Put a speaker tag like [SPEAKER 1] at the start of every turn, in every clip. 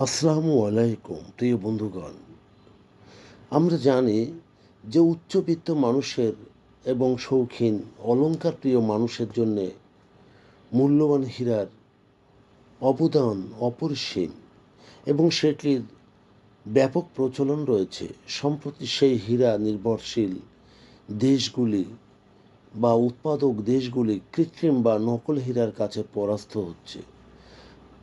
[SPEAKER 1] আসসালামু আলাইকুম, প্রিয় বন্ধুগণ। আমরা জানি যে উচ্চবিত্ত মানুষের এবং শৌখিন অলঙ্কার প্রিয় মানুষের জন্যে মূল্যবান হীরার অবদান অপরিসীম এবং সেটির ব্যাপক প্রচলন রয়েছে। সম্প্রতি সেই হীরা নির্ভরশীল দেশগুলি বা উৎপাদক দেশগুলি কৃত্রিম বা নকল হীরার কাছে পরাস্ত হচ্ছে।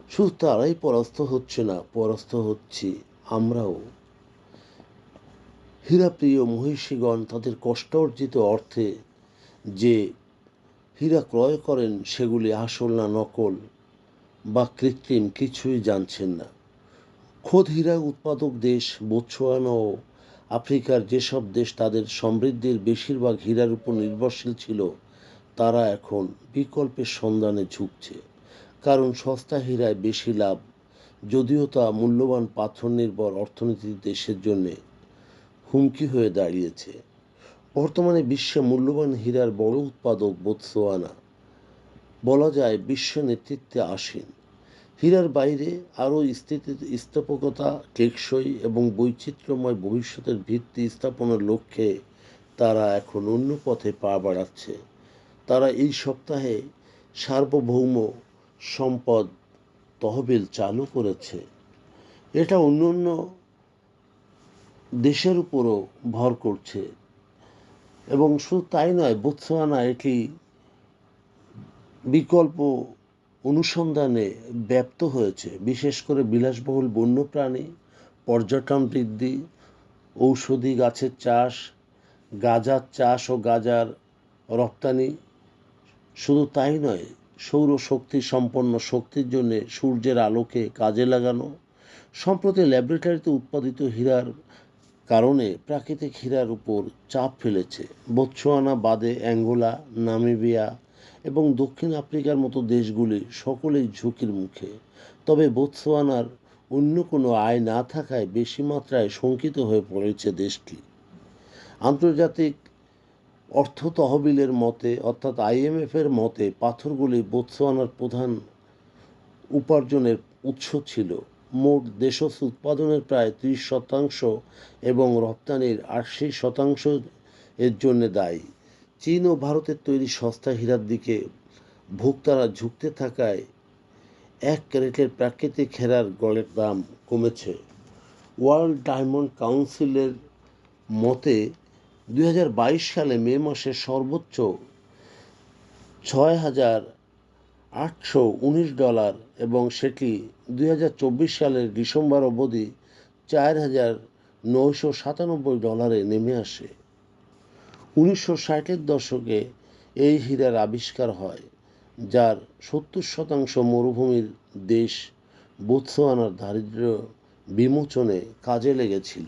[SPEAKER 1] শুধু তারাই পরাস্ত হচ্ছে না, পরাস্ত হচ্ছে আমরাও। হীরাপ্রিয় মহিষীগণ তাদের কষ্ট অর্জিত অর্থে যে হীরা ক্রয় করেন, সেগুলি আসল না নকল বা কৃত্রিম কিছুই জানছেন না। খোদ হীরা উৎপাদক দেশ বোতসোয়ানা ও আফ্রিকার যেসব দেশ তাদের সমৃদ্ধির বেশিরভাগ হীরার উপর নির্ভরশীল ছিল, তারা এখন বিকল্পের সন্ধানে ঝুঁকছে। কারণ সস্তা হীরায় বেশি লাভ, যদিও তা মূল্যবান পাথর নির্ভর অর্থনীতির দেশের জন্য হুমকি হয়ে দাঁড়িয়েছে। বর্তমানে বিশ্বে মূল্যবান হীরার বড় উৎপাদক বোতসোয়ানা বলা যায় বিশ্ব নেতৃত্বে আসীন। হীরার বাইরে আরও স্থিতি স্থাপকতা, টেকসই এবং বৈচিত্র্যময় ভবিষ্যতের ভিত্তি স্থাপনের লক্ষ্যে তারা এখন অন্য পথে পা বাড়াচ্ছে। তারা এই সপ্তাহে সার্বভৌম সম্পদ তহবিল চালু করেছে। এটা অন্য অন্য দেশের উপরও ভর করছে। এবং শুধু তাই নয় বোতসোয়ানা এটি বিকল্প অনুসন্ধানে ব্যপ্ত হয়েছে। বিশেষ করে বিলাসবহুল বন্যপ্রাণী পর্যটন বৃদ্ধি ঔষধি গাছের চাষ, গাজার চাষ ও গাজার রপ্তানি। শুধু তাই নয় সৌরশক্তি সম্পন্ন শক্তির জন্য সূর্যের আলোকে কাজে লাগানো। সম্প্রতি ল্যাবরেটরিতে উৎপাদিত হীরার কারণে প্রাকৃতিক হীরার উপর চাপ ফেলেছে। বোতসোয়ানা বাদে অ্যাঙ্গোলা, নামিবিয়া এবং দক্ষিণ আফ্রিকার মতো দেশগুলি সকলেই ঝুঁকির মুখে। তবে বোতসোয়ানার অন্য কোনো আয় না থাকায় বেশি মাত্রায় শঙ্কিত হয়ে পড়েছে দেশটি। আন্তর্জাতিক অর্থ তহবিলের মতে, অর্থাৎ আইএমএফের মতে, পাথরগুলি বোতসোয়ানার প্রধান উপার্জনের উৎস ছিল। মোট দেশজ উৎপাদনের প্রায় ত্রিশ শতাংশ এবং রপ্তানির আশি শতাংশ এর জন্য দায়ী। চীন ও ভারতের তৈরি সস্তা হীরার দিকে ভোক্তারা ঝুঁকতে থাকায় এক ক্যারেটের প্রাকৃতিক হেরার গড়ের দাম কমেছে। ওয়ার্ল্ড ডায়মন্ড কাউন্সিলের মতে দুই হাজার বাইশ সালে মে মাসে সর্বোচ্চ ছয় হাজার আটশো উনিশ ডলার এবং সেটি দুই হাজার চব্বিশ সালের ডিসেম্বর অবধি চার হাজার নয়শো সাতানব্বই ডলারে নেমে আসে। উনিশশো ষাটের দশকে এই হীরার আবিষ্কার হয়, যার সত্তর শতাংশ মরুভূমির দেশ বোতসোয়ানার দারিদ্র্য বিমোচনে কাজে লেগেছিল।